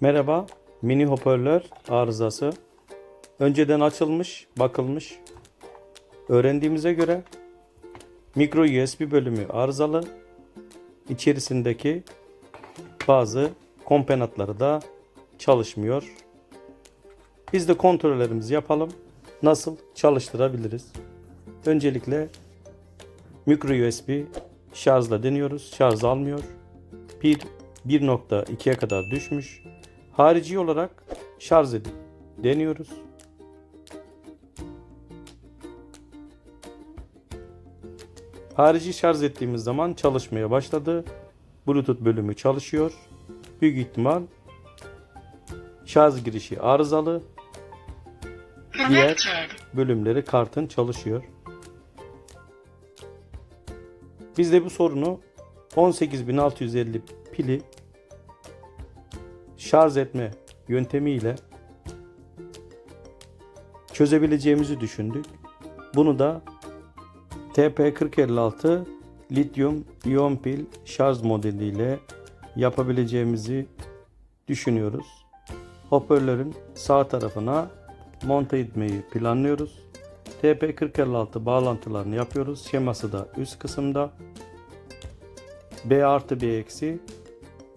Merhaba, mini hoparlör arızası. Önceden açılmış, bakılmış. Öğrendiğimize göre micro USB bölümü arızalı. İçerisindeki bazı komponentleri da çalışmıyor. Biz de kontrollerimizi yapalım. Nasıl çalıştırabiliriz? Öncelikle micro USB şarjla deniyoruz. Şarj almıyor. Pil 1.2'ye kadar düşmüş. Harici olarak şarj edip deniyoruz. Harici şarj ettiğimiz zaman çalışmaya başladı. Bluetooth bölümü çalışıyor. Büyük ihtimal şarj girişi arızalı. Diğer bölümleri kartın çalışıyor. Biz de bu sorunu 18650 pili şarj etme yöntemiyle çözebileceğimizi düşündük. Bunu da TP4056 lityum iyon pil şarj modeliyle yapabileceğimizi düşünüyoruz. Hoparlörün sağ tarafına monte etmeyi planlıyoruz. TP4056 bağlantılarını yapıyoruz. Şeması da üst kısımda. B artı B eksi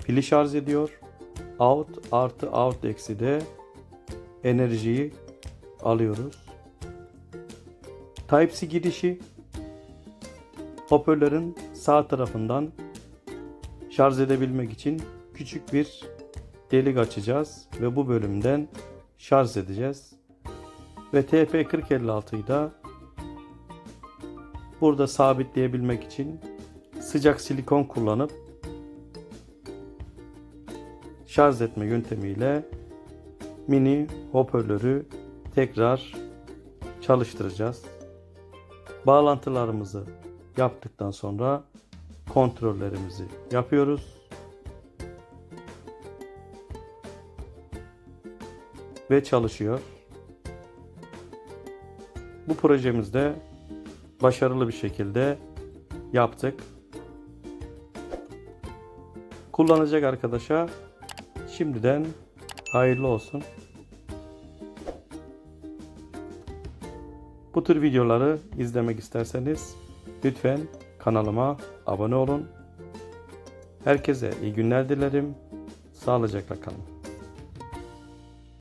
pili şarj ediyor. Out artı out eksi de enerjiyi alıyoruz. Type-C girişi hoparlörün sağ tarafından şarj edebilmek için küçük bir delik açacağız ve bu bölümden şarj edeceğiz. Ve TP4056'yı da burada sabitleyebilmek için sıcak silikon kullanıp şarj etme yöntemiyle mini hoparlörü tekrar çalıştıracağız. Bağlantılarımızı yaptıktan sonra kontrollerimizi yapıyoruz. Ve çalışıyor. Bu projemizde başarılı bir şekilde yaptık. Kullanacak arkadaşa şimdiden hayırlı olsun. Bu tür videoları izlemek isterseniz lütfen kanalıma abone olun. Herkese iyi günler dilerim. Sağlıcakla kalın.